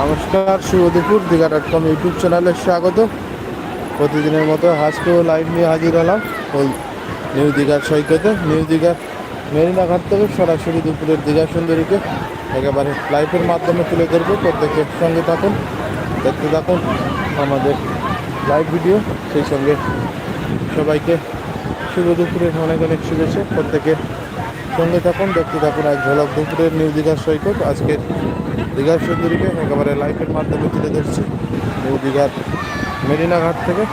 নমস্কার, শুভ দুপুর Digha dot com YouTube চ্যানেলে স্বাগত। প্রতিদিনের মতো আজকেও লাইভ নিয়ে হাজির হলাম ওই নিউ দীঘার সৈকতে। নিউ দীঘার মেরিনা ঘাট থেকে সরাসরি দুপুরের দীঘা সুন্দরীকে একেবারে লাইভের মাধ্যমে তুলে ধরবো। প্রত্যেকের সঙ্গে থাকুন, দেখতে থাকুন আমাদের লাইভ ভিডিও সেই সঙ্গে সবাইকে শুভ দুপুরের অনেক অনেক শুভেচ্ছা। প্রত্যেকে সঙ্গে থাকুন, দেখতে থাকুন এক ঝলক দুপুরের নিউ দীঘার সৈকত। আজকের দীঘার সুন্দরীকে একেবারে লাইভের মাধ্যমে তুলে ধরছি নিউ দীঘার মেরিনা ঘাট থেকে।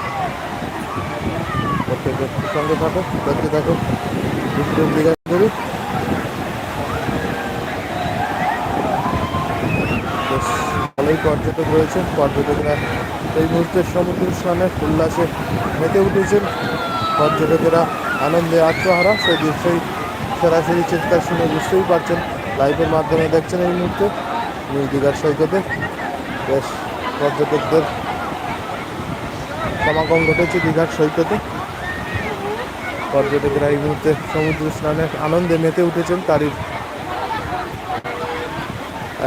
সঙ্গে থাকুন দেখতে দুপুরের দীঘা সুন্দরী ভালোই পর্যটক রয়েছে পর্যটকরা এই মুহূর্তে সমুদ্র স্নানে উল্লাসে মেতে উঠেছেন। পর্যটকেরা আনন্দে আত্মহারা, সেই দৃশ্যই সরাসরি চিৎকার শুনে বুঝতেই পারছেন। লাইভের মাধ্যমে দেখছেন এই মুহূর্তে। নিউ দীঘার সৈকতে। বেশ পর্যটকদের সমাগম ঘটেছে দীঘার সৈকতে। পর্যটকরা এই মুহূর্তে সমুদ্র স্নানের আনন্দে মেতে উঠেছেন, তারই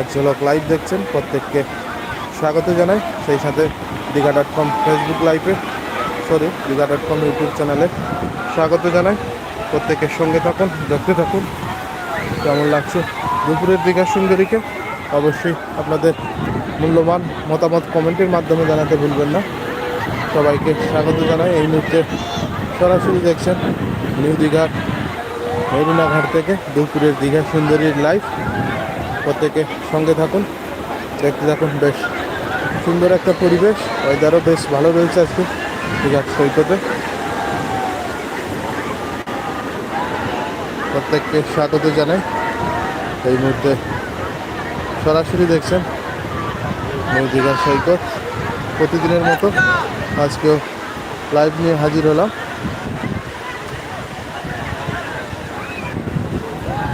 এক ঝলক লাইভ দেখছেন। প্রত্যেককে স্বাগত জানাই। সেই সাথে দীঘা ডট কম ফেসবুক লাইভে sorry Digha dot com YouTube চ্যানেলে স্বাগত জানাই। প্রত্যেকের সঙ্গে থাকুন, দেখতে থাকুন। কেমন লাগছে দুপুরের দীঘা সুন্দরীকে অবশ্যই আপনাদের মূল্যবান মতামত কমেন্টের মাধ্যমে জানাতে ভুলবেন না। সবাইকে স্বাগত জানাই এই মুহূর্তে সরাসরি দেখছেন নিউ দীঘার মেরিনা ঘাট থেকে দুপুরের দীঘা সুন্দরীর লাইভ প্রত্যেকে সঙ্গে থাকুন, দেখতে থাকুন, বেশ সুন্দর একটা পরিবেশ। ওয়েদারও বেশ ভালো রয়েছে আজকে দীঘার সৈকতে। প্রত্যেককে স্বাগত জানাই এই মুহূর্তে সরাসরি দেখছেন দীঘার সৈকত। প্রতিদিনের মতো আজকেও লাইভ নিয়ে হাজির হলাম।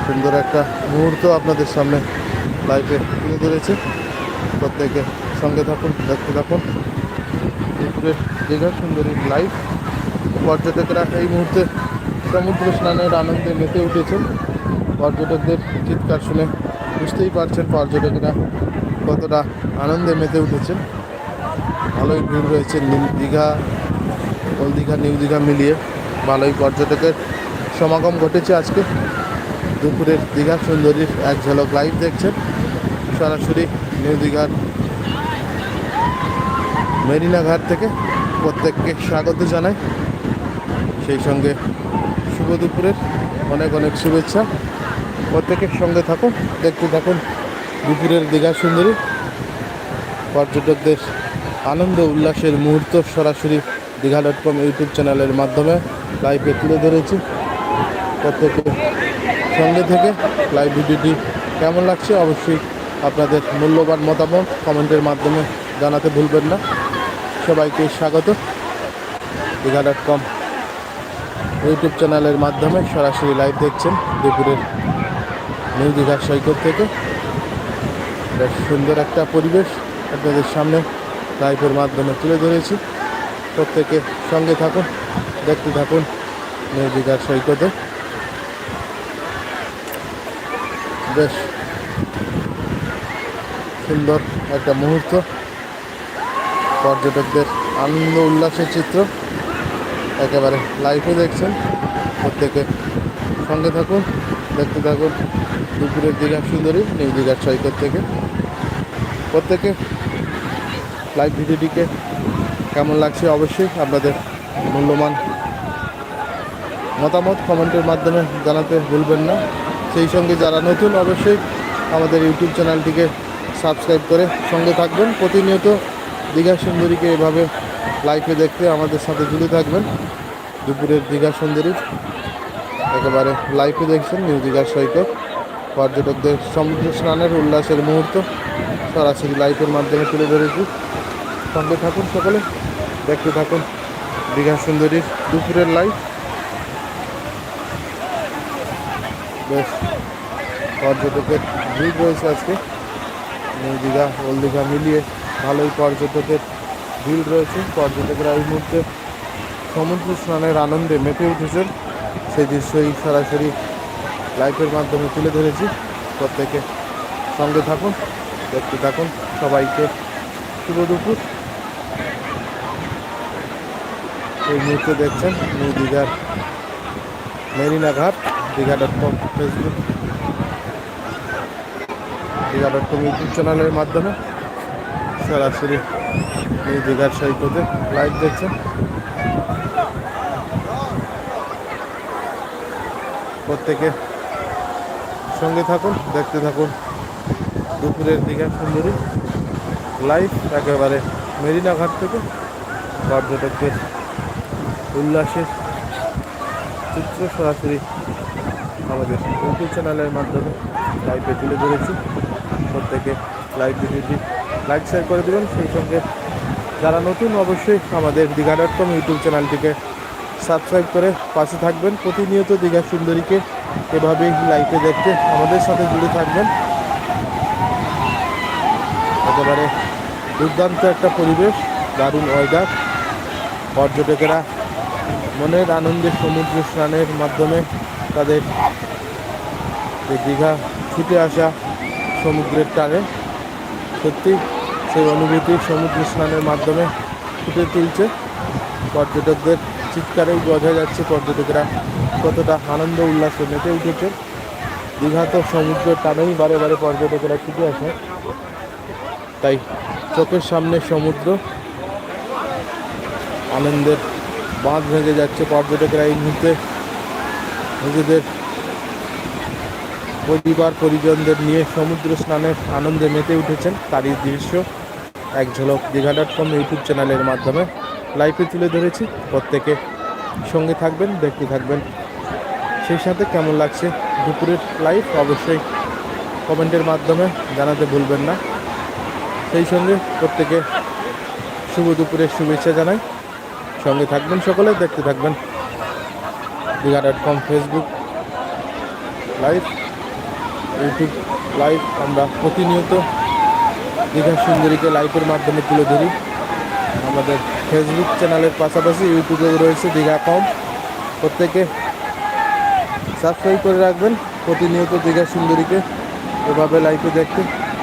সুন্দর একটা মুহূর্ত আপনাদের সামনে লাইভে তুলে ধরেছে। প্রত্যেকে সঙ্গে থাকুন, দেখতে থাকুন। দুপুরের দীঘা সুন্দরী লাইভ পর্যটকরা এই মুহূর্তে সমুদ্র স্নানের আনন্দে মেতে উঠেছেন। পর্যটকদের চিৎকার শুনে বুঝতেই পারছেন পর্যটকরা কতটা আনন্দে মেতে উঠেছেন। ভালোই ভিড় রয়েছে দীঘা ওল দীঘা, নিউ দীঘা মিলিয়ে ভালোই পর্যটকের সমাগম ঘটেছে আজকে। দুপুরের দীঘা সুন্দরীর এক ঝলক লাইভ দেখছেন। সরাসরি নিউ দীঘার মেরিনা ঘাট থেকে প্রত্যেককে স্বাগত জানাই। সেই সঙ্গে শুভ দুপুরের অনেক অনেক শুভেচ্ছা। প্রত্যেকের সঙ্গে থাকুন, দেখতে থাকুন দুপুরের দীঘা সুন্দরী। পর্যটকদের আনন্দ উল্লাসের মুহূর্ত সরাসরি দীঘা ডট কম ইউটিউব চ্যানেলের মাধ্যমে লাইভে তুলে ধরেছি। প্রত্যেকের সঙ্গে থেকে লাইভ ভিডিওটি কেমন লাগছে অবশ্যই আপনাদের মূল্যবান মতামত কমেন্টের মাধ্যমে জানাতে ভুলবেন না। সবাইকে স্বাগত। দীঘা ডট কম ইউটিউব চ্যানেলের মাধ্যমে সরাসরি লাইভ দেখছেন দুপুরের নিউ দীঘার সৈকত থেকে। বেশ সুন্দর একটা পরিবেশ আপনাদের সামনে লাইভের মাধ্যমে তুলে ধরেছি। প্রত্যেকে সঙ্গে থাকুন, দেখতে থাকুন নিউ দীঘার সৈকতে। বেশ সুন্দর একটা মুহূর্ত। পর্যটকদের আনন্দ উল্লাসের চিত্র। একেবারে লাইভে দেখছেন। প্রত্যেকে সঙ্গে থাকুন, দেখতে থাকুন। দুপুরের দীঘা সুন্দরী, নিউ দীঘার সৈকত থেকে। প্রত্যেকে লাইভ ভিডিওটিকে কেমন লাগছে অবশ্যই আপনাদের মূল্যবান মতামত কমেন্টের মাধ্যমে জানাতে ভুলবেন না। সেই সঙ্গে যারা নতুন, অবশ্যই আমাদের ইউটিউব চ্যানেলটিকে সাবস্ক্রাইব করে সঙ্গে থাকবেন। প্রতিনিয়ত দীঘা সুন্দরীকে এভাবে লাইভে দেখতে আমাদের সাথে জুড়ে থাকবেন। দুপুরের দীঘা সুন্দরী। একেবারে লাইভে দেখছেন নিউ দীঘার সৈকত। পর্যটকদের সমুদ্র স্নানের উল্লাসের মুহূর্ত। সরাসরি লাইভের মাধ্যমে তুলে ধরেছি। সঙ্গে থাকুন সকলে, দেখতে থাকুন দীঘা সুন্দরীর দুপুরের লাইভ বেশ, পর্যটকের ভিড় রয়েছে আজকে। নিউ দীঘা ওল দীঘা মিলিয়ে ভালোই পর্যটকের ভিড় রয়েছে। পর্যটকরা এই মুহূর্তে সমুদ্র স্নানের আনন্দে মেতে উঠেছেন। সেই দৃশ্যই সরাসরি লাইভের মাধ্যমে তুলে ধরেছি। প্রত্যেকে সঙ্গে থাকুন, দেখতে থাকুন। সবাইকে শুভ দুপুর। এই মুহূর্তে দেখছেন নিউ দীঘার মেরিনা ঘাট, Digha dot com Facebook Digha dot com YouTube চ্যানেলের মাধ্যমে সরাসরি নিউ দীঘার সৈকতে লাইভ দেখছেন। প্রত্যেকে সঙ্গে থাকুন, দেখতে থাকুন দুপুরের দীঘা সুন্দরী লাইভ একেবারে মেরিনা ঘাট থেকে পর্যটকদের উল্লাসের চিত্র সরাসরি আমাদের ইউটিউব চ্যানেলের মাধ্যমে লাইভে তুলে ধরেছি। প্রত্যেকে লাইভ ভিডিওটি লাইক শেয়ার করে দেবেন। সেই সঙ্গে যারা নতুন, অবশ্যই আমাদের দীঘা ডট কম ইউটিউব চ্যানেলটিকে সাবস্ক্রাইব করে পাশে থাকবেন। প্রতিনিয়ত দীঘা সুন্দরীকে এভাবেই লাইভে দেখতে আমাদের সাথে জুড়ে থাকবেন। একেবারে দুর্দান্ত একটা পরিবেশ, দারুণ ওয়েদার পর্যটকেরা মনের আনন্দে সমুদ্র স্নানের মাধ্যমে তাদের যে দীঘা ছুটে আসা সমুদ্রের টানে, সত্যি সেই অনুভূতি সমুদ্র স্নানের মাধ্যমে ফুটে তুলছে। পর্যটকদের চিৎকারেই বোঝা যাচ্ছে পর্যটকরা কতটা আনন্দ উল্লাসে মেতে উঠেছে দীঘা তো সমুদ্রের টানেই বারে বারে পর্যটকেরা ছুটে আসে তাই চোখের সামনে সমুদ্র, আনন্দের বাঁধ ভেঙে যাচ্ছে পর্যটকরা এই মুহূর্তে। নিজেদের পরিবার, পরিজনদের নিয়ে সমুদ্র স্নানের আনন্দে মেতে উঠেছেন। তারই দৃশ্য, এক ঝলক দীঘা ডট কম ইউটিউব চ্যানেলের মাধ্যমে। লাইভে তুলে ধরেছি। প্রত্যেকে সঙ্গে থাকবেন, দেখতে থাকবেন। সেই সাথে কেমন লাগছে দুপুরের লাইভ অবশ্যই কমেন্টের মাধ্যমে জানাতে ভুলবেন না। সেই সঙ্গে প্রত্যেকে শুভ দুপুরের শুভেচ্ছা জানাই। সঙ্গে থাকবেন সকলে, দেখতে থাকবেন Digha dot com Facebook live YouTube live আমরা প্রতিনিয়ত দীঘা সুন্দরীকে লাইভের মাধ্যমে তুলে ধরি। আমাদের ফেসবুক চ্যানেলের পাশাপাশি ইউটিউবে রয়েছে দীঘা কম। প্রত্যেকে সাবস্ক্রাইব করে রাখবেন। প্রতিনিয়ত দীঘা সুন্দরীকে এভাবে লাইভে দেখতে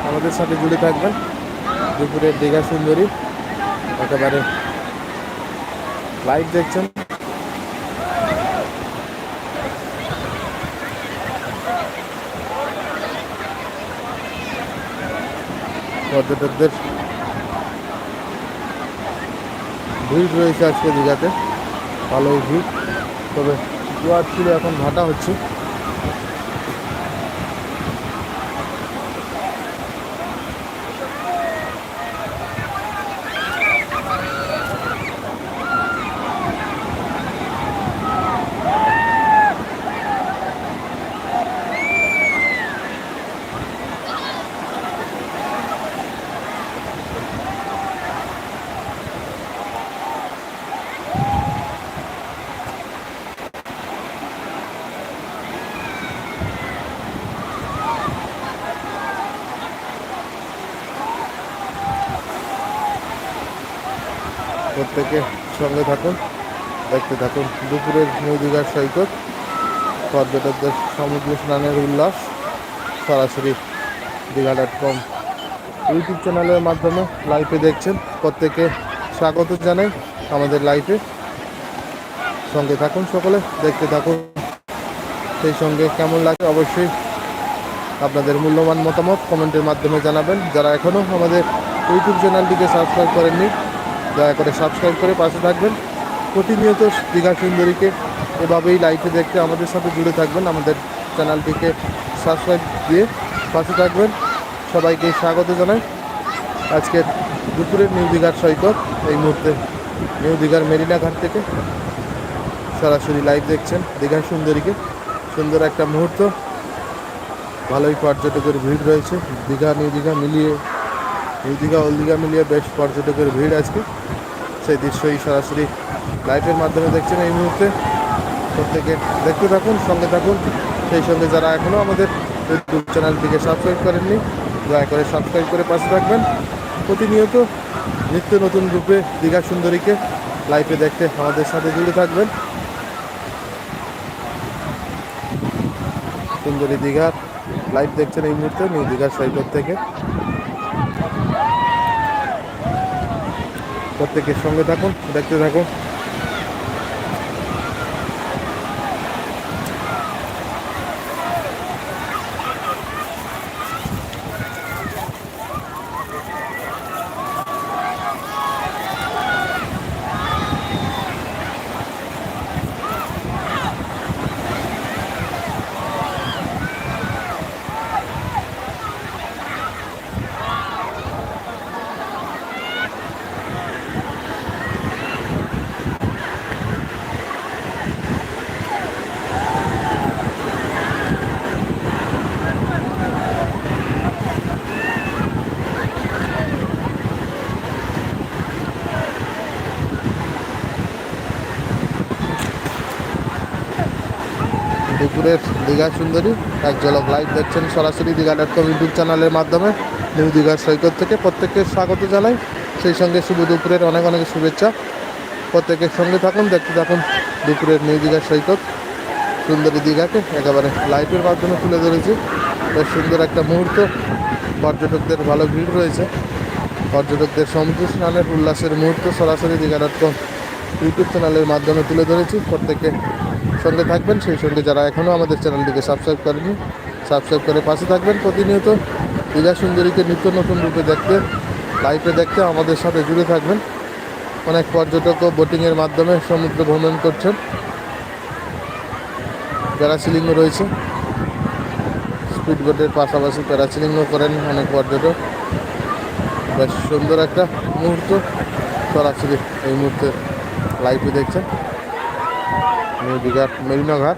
আমাদের সাথে জুড়ে থাকবেন। দুপুরের দীঘা সুন্দরী একেবারে লাইভ দেখছেন। পর্যটকদের ভিড় রয়েছে আজকে দীঘাতে ভালোই ভিড়। তবে জোয়ার ছিল এখন ভাটা হচ্ছে। প্রত্যেকে সঙ্গে থাকুন, দেখতে থাকুন। দুপুরের নিউ দীঘার সৈকত, পর্যটকদের সমুদ্র স্নানের উল্লাস, সরাসরি দীঘা ডট কম ইউটিউব চ্যানেলের মাধ্যমে লাইভে দেখছেন। প্রত্যেকে স্বাগত জানাই আমাদের লাইভে সঙ্গে থাকুন সকলে, দেখতে থাকুন। সেই সঙ্গে কেমন লাগে অবশ্যই আপনাদের মূল্যবান মতামত কমেন্টের মাধ্যমে জানাবেন। যারা এখনও আমাদের ইউটিউব চ্যানেলটিকে সাবস্ক্রাইব করেননি দয়া করে সাবস্ক্রাইব করে পাশে থাকবেন। প্রতিনিয়ত দীঘা সুন্দরীকে এভাবেই লাইভে দেখতে আমাদের সাথে জুড়ে থাকবেন। আমাদের চ্যানেলটিকে সাবস্ক্রাইব দিয়ে পাশে থাকবেন। সবাইকে স্বাগত জানাই। আজকের দুপুরের নিউ দীঘার সৈকত, এই মুহূর্তে নিউ দীঘার মেরিনা ঘাট থেকে সরাসরি লাইভ দেখছেন দীঘা সুন্দরীকে। সুন্দর একটা মুহূর্ত। ভালোই পর্যটকের ভিড় রয়েছে। দীঘা, নিউ দীঘা মিলিয়ে নিউ দীঘা ওল দীঘা মিলিয়ে বেশ পর্যটকের ভিড় আজকে। সেই দৃশ্যই সরাসরি লাইভের মাধ্যমে দেখছেন এই মুহূর্তে। প্রত্যেকে দেখতে থাকুন, সঙ্গে থাকুন। সেই সঙ্গে যারা এখনও আমাদের ইউটিউব চ্যানেলটিকে সাবস্ক্রাইব করেননি, দয়া করে সাবস্ক্রাইব করে পাশে থাকবেন। প্রতিনিয়ত নিত্য নতুন রূপে দীঘা সুন্দরীকে লাইভে দেখতে আমাদের সাথে জুড়ে থাকবেন। সুন্দরী দীঘার লাইভ দেখছেন এই মুহূর্তে, নিউ দীঘার সৈকত থেকে। প্রত্যেকের সঙ্গে থাকুন দেখতে থাকুন দুপুরের দীঘা সুন্দরী, এক ঝলক লাইভ দেখছেন সরাসরি দীঘা ডট কম ইউটিউব চ্যানেলের মাধ্যমে। নিউ দীঘার সৈকত থেকে প্রত্যেককে স্বাগত জানাই। সেই সঙ্গে শুভ দুপুরের অনেক অনেক শুভেচ্ছা। প্রত্যেকের সঙ্গে থাকুন, দেখতে থাকুন দুপুরের নিউ দীঘার সৈকত। সুন্দরী দীঘাকে একেবারে লাইভের মাধ্যমে তুলে ধরেছি। বেশ সুন্দর একটা মুহূর্ত। পর্যটকদের ভালো ভিড় রয়েছে। পর্যটকদের সমুদ্র স্নানের উল্লাসের মুহূর্ত সরাসরি দীঘা ডট কম ইউটিউব চ্যানেলের মাধ্যমে তুলে ধরেছি। প্রত্যেকে সঙ্গে থাকবেন, সেই সঙ্গে যারা এখনও আমাদের চ্যানেলটিকে সাবস্ক্রাইব করেনি সাবস্ক্রাইব করে পাশে থাকবেন। প্রতিনিয়ত দীঘা সুন্দরীকে নিত্য নতুন রূপে দেখতে লাইভে দেখতে আমাদের সাথে জুড়ে থাকবেন। অনেক পর্যটকও বোটিংয়ের মাধ্যমে সমুদ্র ভ্রমণ করছেন। প্যারাসিলিংও রয়েছে। স্পিড বোটের পাশাপাশি প্যারাসিলিংও করেন অনেক পর্যটক। বেশ সুন্দর একটা মুহূর্ত সরাসরি এই মুহূর্তে। লাইভে দেখছেন। নিউ দীঘার মেরিনা ঘাট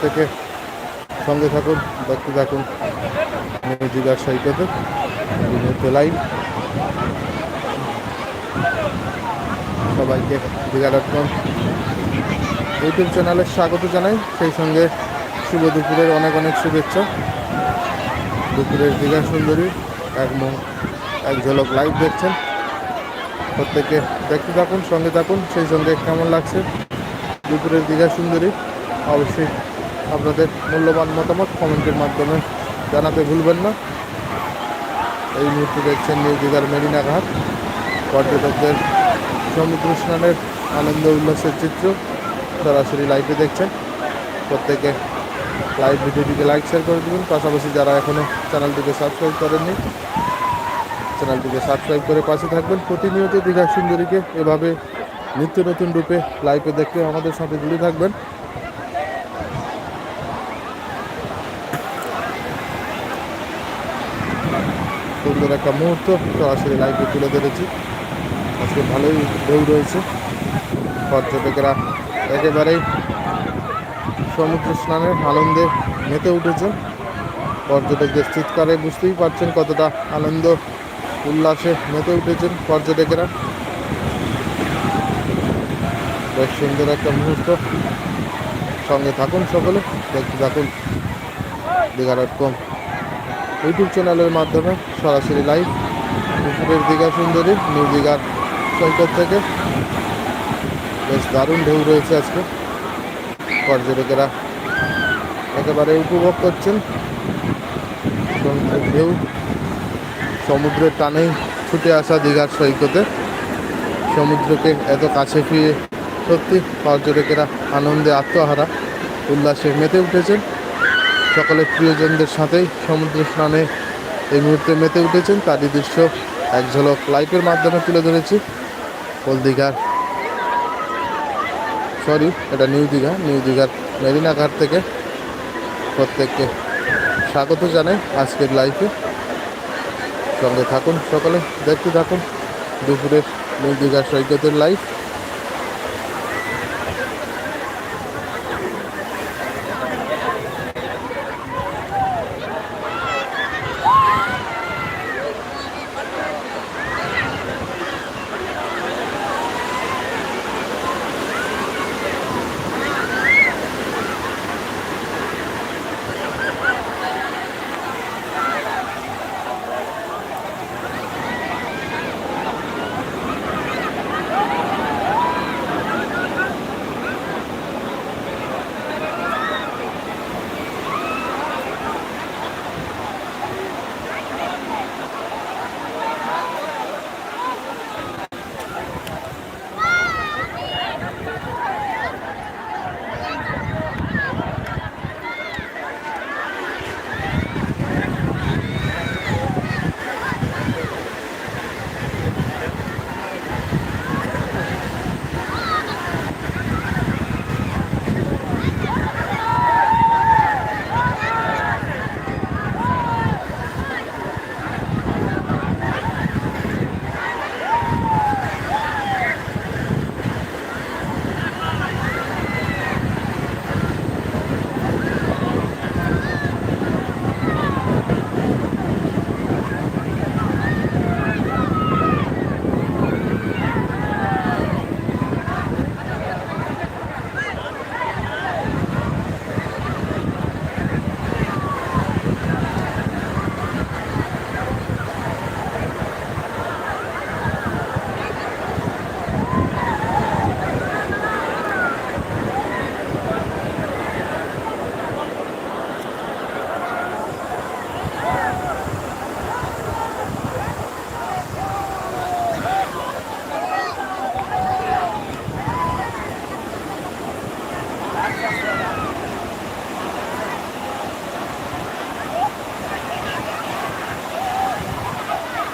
প্রত্যেকে সঙ্গে থাকুন, দেখতে থাকুন নিউ দীঘার সৈকতে। লাইভ সবাইকে দীঘা ডট কম ইউটিউব চ্যানেলে স্বাগত জানাই। সেই সঙ্গে শুভ দুপুরের অনেক অনেক শুভেচ্ছা। দুপুরের দীঘা সুন্দরী এক এক ঝলক লাইভ দেখছেন। প্রত্যেকে দেখতে থাকুন, সঙ্গে থাকুন। সেই সঙ্গে কেমন লাগছে? দুপুরের দীঘা সুন্দরী, অবশ্যই আপনাদের মূল্যবান মতামত কমেন্টের মাধ্যমে জানাতে ভুলবেন না। এই মুহূর্তে দেখছেন নিউ দীঘার মেরিনা ঘাট। পর্যটকদের সমুদ্র স্নানের আনন্দ উল্লাসের চিত্র সরাসরি লাইভে দেখছেন। প্রত্যেকে লাইভ ভিডিওটিকে লাইক শেয়ার করে দেবেন। পাশাপাশি যারা এখনও চ্যানেলটিকে সাবস্ক্রাইব করেননি চ্যানেলটিকে সাবস্ক্রাইব করে পাশে থাকবেন। প্রতিনিয়ত দীঘা সুন্দরীকে এভাবে নিত্য নতুন রূপে লাইভে দেখতে আমাদের সাথে জুড়ে থাকবেন। সুন্দর একটা মুহূর্ত সরাসরি লাইভে তুলে ধরেছি। আজকে ভালোই ঢেউ রয়েছে। পর্যটকেরা একেবারেই সমুদ্র স্নানের আনন্দে মেতে উঠেছে। পর্যটকদের চিৎকারে বুঝতেই পারছেন কতটা আনন্দ, উল্লাসে মেতে উঠেছেন পর্যটকেরা। বেশ সুন্দর একটা মুহূর্ত। সঙ্গে থাকুন সকলে। দেখতে থাকুন। Digha dot com. ইউটিউব চ্যানেলের মাধ্যমে সরাসরি লাইভ দুপুরের দীঘা সুন্দরী, নিউ দীঘার সৈকত থেকে বেশ দারুণ ঢেউ রয়েছে আজকে। পর্যটকেরা একেবারে উপভোগ করছেন। সমুদ্রের ঢেউ সমুদ্রের টানেই ছুটে আসা দীঘার সৈকতে। সমুদ্রকে এত কাছে ফিরে সত্যি পর্যটকেরা আনন্দে আত্মহারা। উল্লাসে মেতে উঠেছেন। সকলের প্রিয়জনদের সাথেই সমুদ্র স্নানে এই মুহূর্তে মেতে উঠেছেন। তারই দৃশ্য এক ঝলক লাইভের মাধ্যমে তুলে ধরেছি। কোল দীঘার সরি, এটা নিউ দীঘা, নিউ দীঘার মেরিনা ঘাট থেকে প্রত্যেককে স্বাগত জানাই আজকের লাইফে সঙ্গে থাকুন সকলে, দেখতে থাকুন দুপুরের নিউ দীঘার সৈকতের লাইফ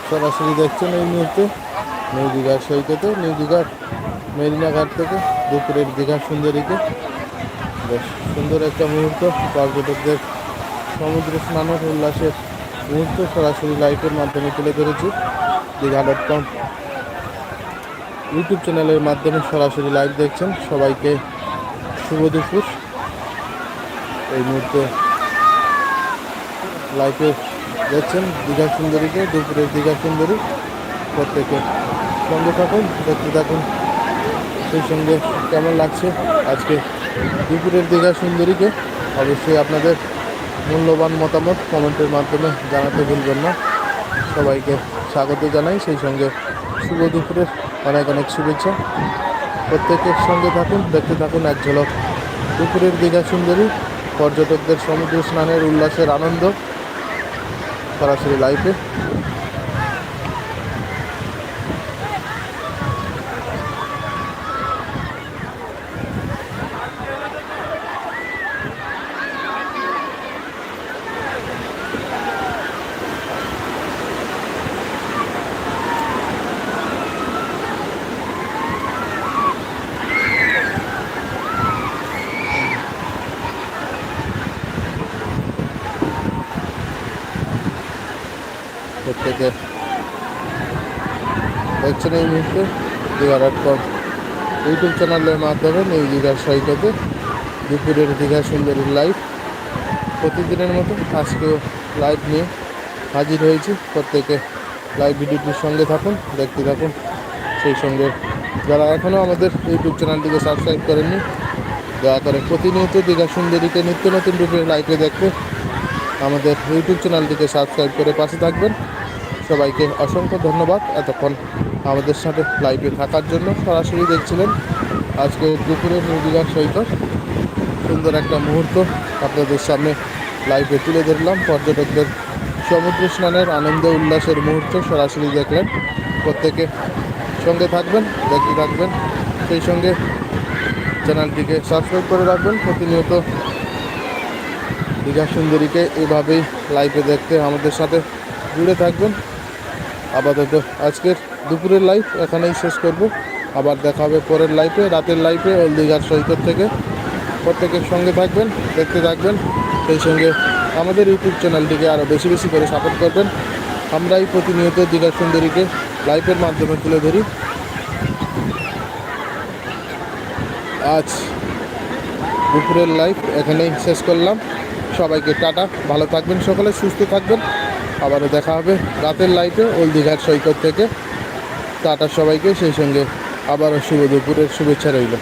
সরাসরি দেখছেন এই মুহূর্তে নিউ দীঘার সৈকতে নিউ দীঘার মেরিনা ঘাট থেকে, দুপুরের দীঘা সুন্দরীকে। বেশ সুন্দর একটা মুহূর্ত, পর্যটকদের সমুদ্র স্নানের উল্লাসের মুহূর্ত সরাসরি লাইভের মাধ্যমে তুলে ধরেছি। দীঘা ডট কম ইউটিউব চ্যানেলের মাধ্যমে সরাসরি লাইভ দেখছেন সবাইকে। শুভ দুপুর। এই মুহূর্তে লাইভে দেখছেন দীঘা সুন্দরীকে দুপুরের দীঘা সুন্দরী। প্রত্যেকে সঙ্গে থাকুন, দেখতে থাকুন। সেই সঙ্গে কেমন লাগছে আজকে দুপুরের দীঘা সুন্দরীকে? অবশ্যই আপনাদের মূল্যবান মতামত কমেন্টের মাধ্যমে জানাতে ভুলবেন না। সবাইকে স্বাগত জানাই। সেই সঙ্গে শুভ দুপুরের অনেক অনেক শুভেচ্ছা। প্রত্যেকের সঙ্গে থাকুন, দেখতে থাকুন এক ঝলক। দুপুরের দীঘা সুন্দরী, পর্যটকদের সমুদ্র স্নানের উল্লাসের আনন্দ। সরাসরি লাইভে প্রত্যেকে দেখছেন এই মুহূর্তে দীঘা ডট কম ইউটিউব চ্যানেলের মাধ্যমে নিউ দীঘার সৈকতে দুপুরের দীঘা সুন্দরীর লাইভ প্রতিদিনের মতো আজকেও লাইভ নিয়ে হাজির হয়েছি। প্রত্যেকে লাইভ ভিডিওটির সঙ্গে থাকুন, দেখতে থাকুন। সেই সঙ্গে যারা এখনও আমাদের ইউটিউব চ্যানেলটিকে সাবস্ক্রাইব করেননি, দয়া করে প্রতিনিয়ত দীঘা সুন্দরীকে নিত্য নতুন রূপে লাইভে দেখতে আমাদের ইউটিউব চ্যানেলটিকে সাবস্ক্রাইব করে পাশে থাকবেন। সবাইকে অসংখ্য ধন্যবাদ এতক্ষণ আমাদের সাথে লাইভে থাকার জন্য সরাসরি দেখছিলেন আজকে দুপুরে নিউজিল্যান্ড সৈকত। সুন্দর একটা মুহূর্ত আপনাদের সামনে লাইভে তুলে ধরলাম। পর্যটকদের সমুদ্র স্নানের আনন্দ উল্লাসের মুহূর্ত সরাসরি দেখলেন। প্রত্যেকে সঙ্গে থাকবেন, দেখতে থাকবেন। সেই সঙ্গে চ্যানেলটিকে সাবস্ক্রাইব করে রাখবেন। প্রতিনিয়ত দীঘা সুন্দরীকে এভাবেই লাইভে দেখতে আমাদের সাথে জুড়ে থাকবেন। আপাতত আজকের দুপুরের লাইভ এখানেই শেষ করব। আবার দেখা হবে পরের লাইফে রাতের লাইফে ওল দীঘার সৈকত থেকে। প্রত্যেকের সঙ্গে থাকবেন, দেখতে থাকবেন। সেই সঙ্গে আমাদের ইউটিউব চ্যানেলটিকে আরও বেশি বেশি করে সাপোর্ট করবেন। আমরাই প্রতিনিয়ত দীঘা সুন্দরীকে লাইভের মাধ্যমে তুলে ধরি। আজ দুপুরের লাইভ এখানেই শেষ করলাম। সবাইকে টাটা, ভালো থাকবেন সকলে, সুস্থ থাকবেন। আবারও দেখা হবে। রাতের লাইটে ওল দীঘার সৈকত থেকে। টাটা সবাইকে, সেই সঙ্গে আবারও শুভ দুপুরের শুভেচ্ছা রইল।